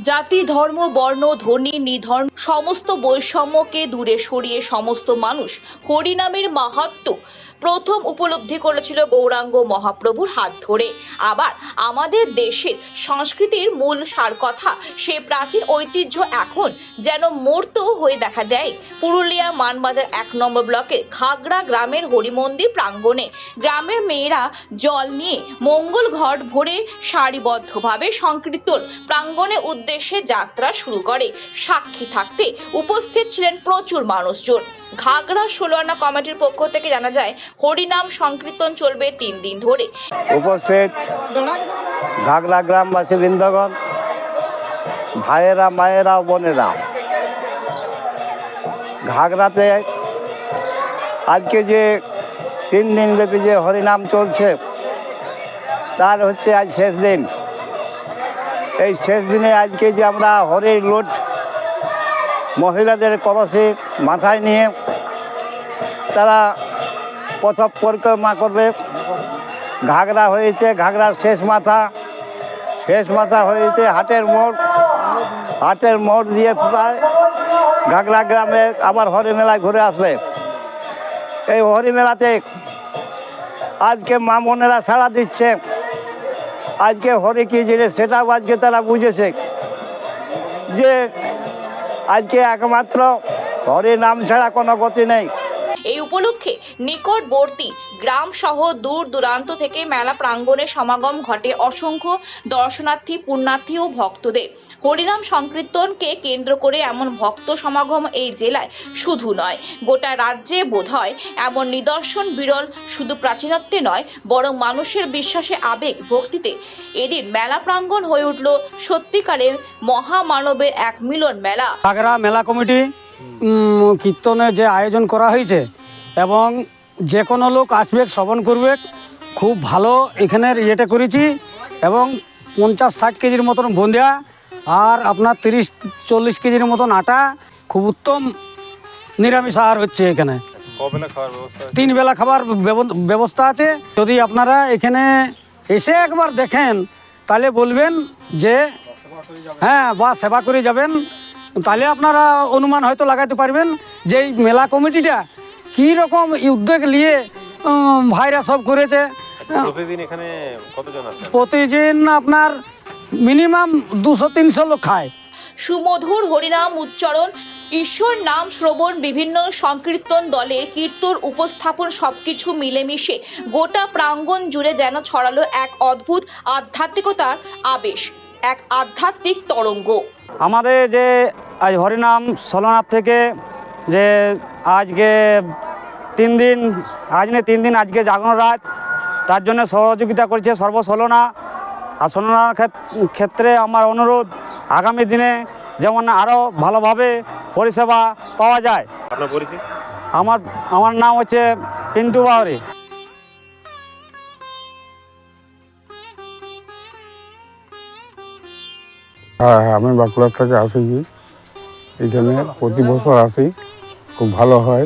জাতি ধর্ম বর্ণ ধনী নিধর্ম সমস্ত বৈষম্যকে দূরে সরিয়ে সমস্ত মানুষ হরিনামের মাহাত্ম প্রথম উপলব্ধি করেছিল গৌরাঙ্গ মহাপ্রভুর হাত ধরে। আবার আমাদের দেশের সংস্কৃতির মূল সার কথা সে প্রাচীন ঐতিহ্য এখন যেন মূর্ত হয়ে দেখা যায়। পুরুলিয়া মানবাজার এক নম্বর ব্লকের খাগড়া গ্রামের হরিমন্দির প্রাঙ্গণে গ্রামের মেয়েরা জল নিয়ে মঙ্গল ঘট ভরে সারিবদ্ধভাবে সংকীর্তন প্রাঙ্গণে উদ্দেশ্যে যাত্রা শুরু করে। সাক্ষী থাকতে উপস্থিত ছিলেন প্রচুর মানুষজন। ঘাগড়া ষোলোয়ানা কমিটির পক্ষ থেকে জানা যায় হরিনাম সংকীর্তন চলবে তিন দিন ধরে। উপস্থিত ঘাগড়া গ্রামবাসী বৃন্দগণ, ভাইয়েরা, মায়েরা বোনেরা, ঘাগড়াতে আজকে যে তিন দিন ব্যাপী যে হরিনাম চলছে, তার হচ্ছে আজ শেষ দিন। এই শেষ দিনে আজকে যে আমরা হরির লোট মহিলাদের কলসি মাথায় নিয়ে তারা পথ পরিক্রমা করবে। ঘাগরা হয়েছে, ঘাগরার শেষ মাথা। শেষ মাথা হয়েছে হাটের মোড়। হাটের মোড় দিয়ে প্রায় ঘাগরা গ্রামে আবার হরি মেলায় ঘুরে আসবে। এই হরি মেলাতে আজকে মা বোনেরা সাড়া দিচ্ছে। আজকে হরি কি জিনিস সেটাও আজকে তারা বুঝেছে। যে আজকে একমাত্র হরি নাম ছাড়া কোনো গতি নেই। এই উপলক্ষে নিকটবর্তী গ্রাম সহ দূর দূরান্ত থেকে মেলা প্রাঙ্গণে সমাগম ঘটে অসংখ্য দর্শনার্থী, পুণ্যার্থী ও ভক্তদের। হরিনাম সংকীর্তনকে কেন্দ্র করে এমন ভক্ত সমাগম এই জেলায় শুধু নয়, গোটা রাজ্যে বোধহয় এমন নিদর্শন বিরল শুধু প্রাচীনত্বে নয়, বরং মানুষের বিশ্বাসে আবেগ ভক্তিতে এদিন মেলা প্রাঙ্গণ হয়ে উঠল সত্যিকারে মহামানবের এক মিলন মেলা। মেলা কমিটি কীর্তনের যে আয়োজন করা হয়েছে এবং যে কোনো লোক আসবে শ্রবণ করবে খুব ভালো এখানের ইয়েটা করেছি এবং পঞ্চাশ ষাট কেজির মতন বন্দিয়া আর আপনার তিরিশ চল্লিশ কেজির মতন আটা খুব উত্তম নিরামিষ আহার হচ্ছে এখানে। তিন বেলা খাবার ব্যব- ব্যবস্থা আছে। যদি আপনারা এখানে এসে একবার দেখেন তাহলে বলবেন যে হ্যাঁ বা সেবা করে যাবেন। তাহলে আপনারা অনুমান হয়তো লাগাতে পারবেন যে এই মেলা কমিটিটা কী রকম উদ্যোগ নিয়ে ভাইরা সব করেছে। প্রতিদিন এখানে কতজন প্রতিদিন আপনার মিনিমাম দুশো তিনশো লোক খায়। সুমধুর হরিনাম উচ্চারণ ঈশ্বর নাম শ্রবণ বিভিন্ন সংকীর্তন দলের কীর্তন উপস্থাপন সবকিছু মিলেমিশে গোটা প্রাঙ্গণ জুড়ে যেন ছড়ালো এক অদ্ভুত আধ্যাত্মিকতার আবেশ এক আধ্যাত্মিক তরঙ্গ। আমাদের যে আজ হরিনাম সোলনাথ থেকে যে আজকে তিন দিন আজ নিয়ে তিন দিন আজকে জাগরণ রাত তার জন্য সহযোগিতা করছে সর্বসলনা। আর সলনার ক্ষেত- ক্ষেত্রে আমার অনুরোধ আগামী দিনে যেমন আরও ভালোভাবে পরিষেবা পাওয়া যায়। আমার আমার নাম হচ্ছে পিন্টু বাউরি। হ্যাঁ হ্যাঁ আমি বাঁকুড়া থেকে আসি এখানে প্রতি বছর আসি খুব ভালো হয়।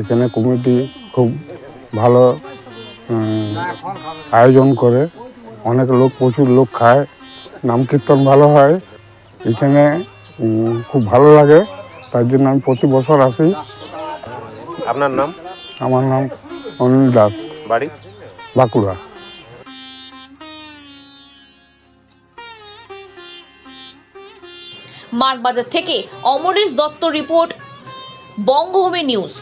এখানে কমিটি খুব ভালো আয়োজন করে। অনেক লোক প্রচুর লোক খায়। নাম কীর্তন ভালো হয়। এখানে খুব ভালো লাগে। তার জন্য আমি প্রতি বছর আসি। আপনার নাম? আমার নাম অনিল দাস। বাড়ি? বাঁকুড়া। মানবাজার থেকে অমরেশ দত্ত রিপোর্ট বঙ্গভূমি নিউজ।